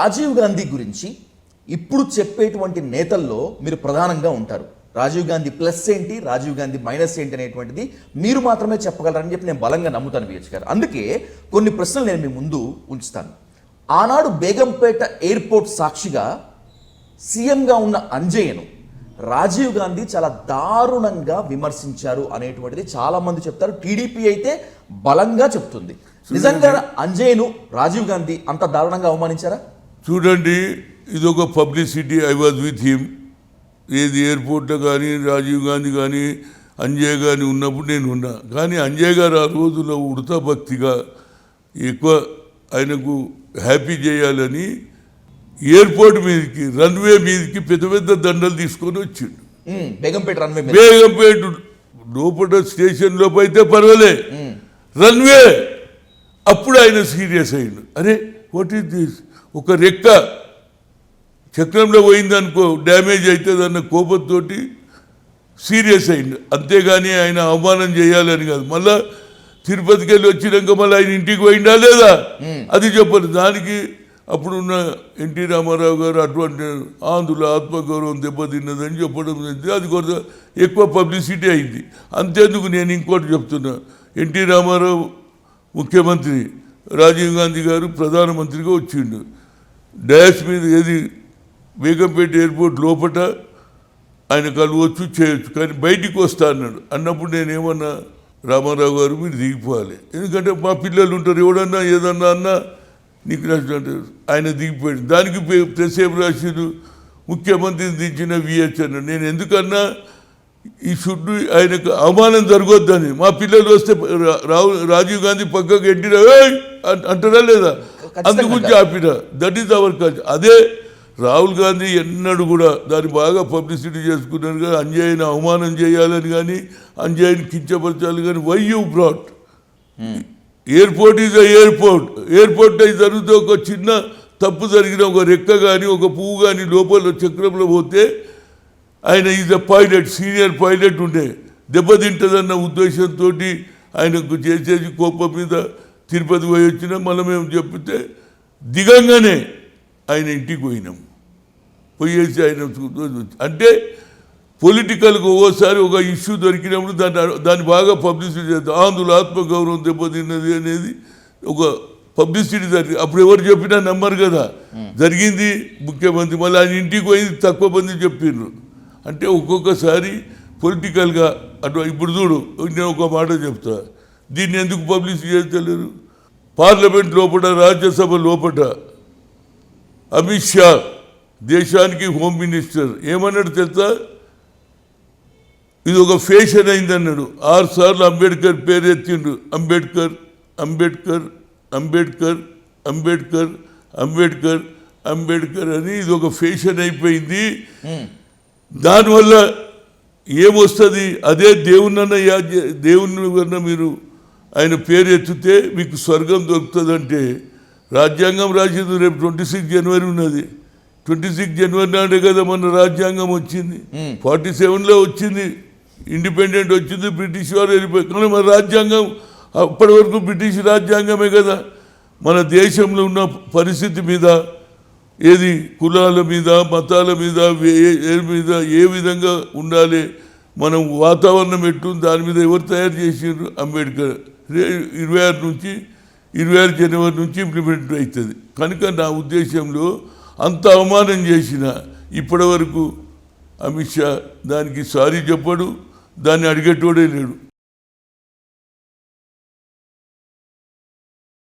రాజీవ్ గాంధీ గురించి ఇప్పుడు చెప్పేటువంటి నేతల్లో మీరు ప్రధానంగా ఉంటారు. రాజీవ్ గాంధీ ప్లస్ ఏంటి? రాజీవ్ గాంధీ మైనస్ ఏంటి అనేటువంటిది మీరు మాత్రమే చెప్పగలరని చెప్పి నేను బలంగా నమ్ముతాను విహెచ్ గారు. అందుకే కొన్ని ప్రశ్నలు నేను మీ ముందు ఉంచుతాను. ఆనాడు బేగంపేట ఎయిర్పోర్ట్ సాక్షిగా సీఎంగా ఉన్న అంజయ్యను రాజీవ్ గాంధీ చాలా దారుణంగా విమర్శించారు అనేటువంటిది చాలా మంది చెప్తారు. టీడీపీ అయితే బలంగా చెప్తుంది. నిజంగా అంజయ్యను రాజీవ్ గాంధీ అంత దారుణంగా అవమానించారా? చూడండి ఇది ఒక publicity I was with him. ఏది ఎయిర్పోర్ట్లో కానీ రాజీవ్ గాంధీ కానీ అంజయ్ కానీ ఉన్నప్పుడు నేను ఉన్నా. కానీ అంజయ్ గారు ఆ రోజులో ఉడతా భక్తిగా ఎక్కువ ఆయనకు హ్యాపీ చేయాలని ఎయిర్పోర్ట్ మీదకి రన్వే మీదకి పెద్ద పెద్ద దండలు తీసుకొని వచ్చిండు. బేగంపేట రన్వే బేగంపేట లోపల స్టేషన్ లోపు అయితే పర్వాలే రన్వే! అప్పుడు ఆయన సీరియస్ అయ్యిండు. అరే వాట్ ఈస్ దిస్ ఒక రెక్క చక్రంలో పోయిందనుకో డ్యామేజ్ అవుతుంది అన్న కోపంతో సీరియస్ అయిండు. అంతేగాని ఆయన అవమానం చేయాలని కాదు. మళ్ళా తిరుపతికి వెళ్ళి వచ్చినాక మళ్ళీ ఆయన ఇంటికి పోయిందా లేదా? అది చెప్పరు దానికి అప్పుడున్న ఎన్టీ రామారావు గారు అటువంటి ఆంధ్రుల ఆత్మగౌరవం దెబ్బతిన్నదని చెప్పడం జరిగింది. అది కొంత ఎక్కువ పబ్లిసిటీ అయింది. అంతేందుకు నేను ఇంకోటి చెప్తున్నా. ఎన్టీ రామారావు ముఖ్యమంత్రి రాజీవ్ గాంధీ గారు ప్రధానమంత్రిగా వచ్చిండు. డయాస్ మీద ఏది బేగంపేట ఎయిర్పోర్ట్ లోపట ఆయన కలవచ్చు చేయొచ్చు కానీ బయటికి వస్తా అన్నాడు. అన్నప్పుడు నేనేమన్నా రామారావు గారు మీరు దిగిపోవాలి. ఎందుకంటే మా పిల్లలు ఉంటారు ఎవడన్నా ఏదన్నా అన్నా నీకు నచ్చినట్టు ఆయన దిగిపోయాడు. దానికి పే- ప్రెస్ ఏం ముఖ్యమంత్రిని దించిన విహెచ్ అన్నాడు. నేను ఎందుకన్నా ఈ షుడ్ ఆయనకు అవమానం జరగొద్దని. మా పిల్లలు వస్తే రా- రావు రాజీవ్ గాంధీ పక్కకు ఎట్టినా అంటారా లేదా? అందు గురించి ఆపిన. దట్ ఈస్ అవర్ కల్చర్ అదే రాహుల్ గాంధీ ఎన్నడూ కూడా దాన్ని బాగా పబ్లిసిటీ చేసుకున్నారు కానీ అంజయ్యని అవమానం చేయాలని కానీ అంజయ్యని కించపరచాలి కానీ why you brought airport is airport airport అయితే జరిగితే ఒక చిన్న తప్పు జరిగిన ఒక రెక్క కానీ ఒక పువ్వు కానీ లోపల చక్రంలో పోతే ఆయన is a pilot senior pilot ఉండే. దెబ్బతింటుందన్న ఉద్దేశంతో ఆయనకు చేసేసి కోపం మీద తిరుపతి పోయి వచ్చినా మళ్ళీ మేము చెప్తే దిగంగానే ఆయన ఇంటికి పోయినాం. పోయేసి ఆయన అంటే పొలిటికల్గా ఓసారి ఒక ఇష్యూ దొరికినప్పుడు దాన్ని దాన్ని బాగా పబ్లిసిటీ చేద్దాం. ఆంధ్రుల ఆత్మగౌరవం దెబ్బతిన్నది అనేది ఒక పబ్లిసిటీ జరిగింది అప్పుడు ఎవరు చెప్పినా నమ్మరు కదా. జరిగింది ముఖ్యమంత్రి మళ్ళీ ఆయన ఇంటికి పోయింది తక్కువ మంది చెప్పిండ్రు అంటే ఒక్కొక్కసారి పొలిటికల్గా అటు ఇప్పుడు చూడు నేను ఒక మాట చెప్తా. దీన్ని ఎందుకు పబ్లిసిటీ చేస్తలేరు పార్లమెంట్ లోపల రాజ్యసభ లోపల అమిత్ షా దేశానికి హోమ్ మినిస్టర్ ఏమన్నాడు తెలుసా? ఇది ఒక ఫేషన్ అయిందన్నాడు ఆరు సార్లు అంబేద్కర్ పేరు ఎత్తిండు. అంబేద్కర్ అంబేద్కర్ అంబేద్కర్ అంబేద్కర్ అంబేద్కర్ అంబేద్కర్ అని ఇది ఒక ఫేషన్ అయిపోయింది. దానివల్ల ఏమొస్తుంది? అదే దేవునన్న దేవుని కన్నా మీరు ఆయన పేరు ఎత్తితే మీకు స్వర్గం దొరుకుతుందంటే రాజ్యాంగం రాసింది రేపు ట్వంటీ సిక్స్ జనవరి ఉన్నది. ట్వంటీ సిక్స్ జనవరి నాడే కదా మన రాజ్యాంగం వచ్చింది. ఫార్టీ సెవెన్లో వచ్చింది. ఇండిపెండెంట్ వచ్చింది. బ్రిటిష్ వారు వెళ్ళిపోయి కానీ మన రాజ్యాంగం అప్పటి వరకు బ్రిటిష్ రాజ్యాంగమే కదా. మన దేశంలో ఉన్న పరిస్థితి మీద ఏది కులాల మీద మతాల మీద వే- ఏ మీద ఏ విధంగా ఉండాలి? మనం వాతావరణం ఎట్టుంది దాని మీద ఎవరు తయారు చేసిండ్రు? అంబేద్కర్. ఇరవై ఆరు నుంచి ఇరవై ఆరు జనవరి నుంచి ఇంప్లిమెంట్ అవుతుంది కనుక నా ఉద్దేశంలో అంత అవమానం చేసిన ఇప్పటి వరకు అమిత్ షా దానికి సారీ చెప్పడు దాన్ని అడిగేటోడే లేడు.